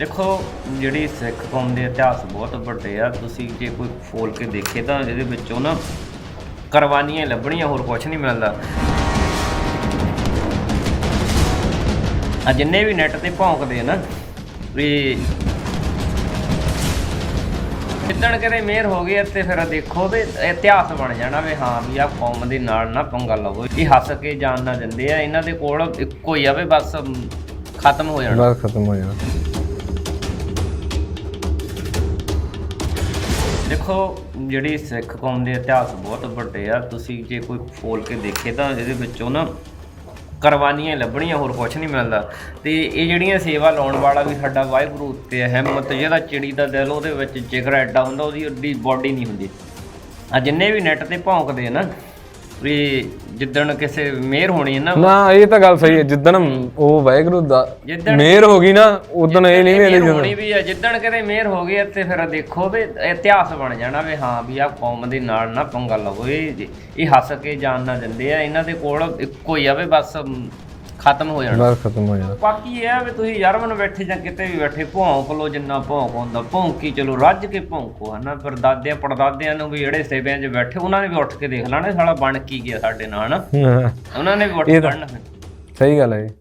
ਦੇਖੋ, ਜਿਹੜੀ ਸਿੱਖ ਕੌਮ ਦੇ ਇਤਿਹਾਸ ਬਹੁਤ ਵੱਡੇ ਆ। ਤੁਸੀਂ ਜੇ ਕੋਈ ਫੋਲ ਕੇ ਦੇਖੇ ਤਾਂ ਇਹਦੇ ਵਿੱਚੋਂ ਨਾ ਕੁਰਬਾਨੀਆਂ ਲੱਭਣੀਆਂ, ਹੋਰ ਕੁਝ ਨਹੀਂ ਮਿਲਦਾ। ਆ ਜਿੰਨੇ ਵੀ ਨੈਟ ਤੇ ਭੌਂਕਦੇ ਆ ਨਾ, ਵੀ ਜਿੱਦਣ ਕਦੇ ਮਿਹਰ ਹੋ ਗਈ ਤੇ ਫਿਰ ਦੇਖੋ ਵੀ ਇਤਿਹਾਸ ਬਣ ਜਾਣਾ ਵੀ ਹਾਂ ਵੀ ਆ ਕੌਮ ਦੇ ਨਾਲ ਨਾ ਪੰਗਾ ਲਵੋ। ਇਹ ਹੱਸ ਕੇ ਜਾਨ ਨਾ ਦਿੰਦੇ ਆ, ਇਹਨਾਂ ਦੇ ਕੋਲ ਇੱਕੋ ਹੀ ਆ ਵੀ ਬਸ ਖਤਮ ਹੋ ਜਾਣਾ। ਬਸ ਖਤਮ ਹੋ ਜਾਣਾ। ਦੇਖੋ, ਜਿਹੜੀ ਸਿੱਖ ਕੌਮ ਦੇ ਇਤਿਹਾਸ ਬਹੁਤ ਵੱਡੇ ਆ। ਤੁਸੀਂ ਜੇ ਕੋਈ ਫੋਲ ਕੇ ਦੇਖੇ ਤਾਂ ਇਹਦੇ ਵਿੱਚੋਂ ਨਾ ਕੁਰਬਾਨੀਆਂ ਲੱਭਣੀਆਂ, ਹੋਰ ਕੁਝ ਨਹੀਂ ਮਿਲਦਾ। ਤੇ ਇਹ ਜਿਹੜੀਆਂ ਸੇਵਾ ਲਾਉਣ ਵਾਲਾ ਵੀ ਸਾਡਾ ਵਾਹਿਗੁਰੂ ਉੱਤੇ ਹੈ ਹਿੰਮਤ ਜਿਹੜਾ ਚਿੜੀ ਦਾ ਦਿਲ ਉਹਦੇ ਵਿੱਚ ਜਿਗਰ ਐਡਾ ਹੁੰਦਾ, ਉਹਦੀ ਓਡੀ ਬਾਡੀ ਨਹੀਂ ਹੁੰਦੀ। ਆ ਜਿੰਨੇ ਵੀ ਨੈਟ ਤੇ ਭੌਂਕਦੇ ਆ ਨਾ ਵੀ ਜਿੱਦਣ ਕਿਸੇ ਮਿਹਰ ਹੋਣੀ ਹੈ ਨਾ ਨਾ ਇਹ ਤਾਂ ਗੱਲ ਸਹੀ ਹੈ ਜਿੱਦਣ ਉਹ ਵਾਹਿਗੁਰੂ ਦਾ ਜਿੱਦਣ ਮੇਰ ਹੋ ਗਈ ਨਾ ਉਦੋਂ ਇਹ ਨਹੀਂ ਮਿਹਰ ਵੇਲੇ ਹੋਣੀ ਵੀ ਆ ਜਿੱਦਣ ਕਦੇ ਮਿਹਰ ਹੋ ਗਈ ਤੇ ਫਿਰ ਦੇਖੋ ਵੀ ਇਤਿਹਾਸ ਬਣ ਜਾਣਾ ਵੀ ਹਾਂ ਵੀ ਆ ਕੌਮ ਦੇ ਨਾਲ ਨਾ ਪੰਗਾ ਲਵੋ ਇਹ ਇਹ ਹੱਸ ਕੇ ਜਾਨ ਨਾ ਦਿੰਦੇ ਆ ਇਹਨਾਂ ਦੇ ਕੋਲ ਇੱਕੋ ਹੀ ਆ ਵੀ ਬਸ ਖਤਮ ਹੋ ਜਾਣਾ। ਬਸ ਖਤਮ ਹੋ ਜਾਣਾ। ਬਾਕੀ ਇਹ ਆ ਵੀ ਤੁਸੀਂ ਯਾਰਮਨ ਬੈਠੇ ਜਾਂ ਕਿਤੇ ਵੀ ਬੈਠੇ ਭੌਂਕ ਲਓ ਜਿੰਨਾ ਭੌਂਕ ਹੁੰਦਾ ਭੌਂਕੀ ਚਲੋ ਰੱਜ ਕੇ ਭੌਂਕੋ ਹਨਾ ਪਰ ਦਾਦਿਆਂ ਪੜਦਾਦਿਆਂ ਨੂੰ ਵੀ ਜਿਹੜੇ ਸੇਵਿਆਂ 'ਚ ਬੈਠੇ ਉਹਨਾਂ ਨੇ ਵੀ ਉੱਠ ਕੇ ਦੇਖ ਲੈਣਾ ਸਾਲਾ ਬਣ ਕੀ ਗਿਆ ਸਾਡੇ ਨਾਲ ਹਨਾ? ਹਾਂ, ਉਹਨਾਂ ਨੇ ਵੀ ਉੱਠ ਤਾਂ- ਪੜਨਾ ਸਹੀ ਗੱਲ ਹੈ ਜੀ।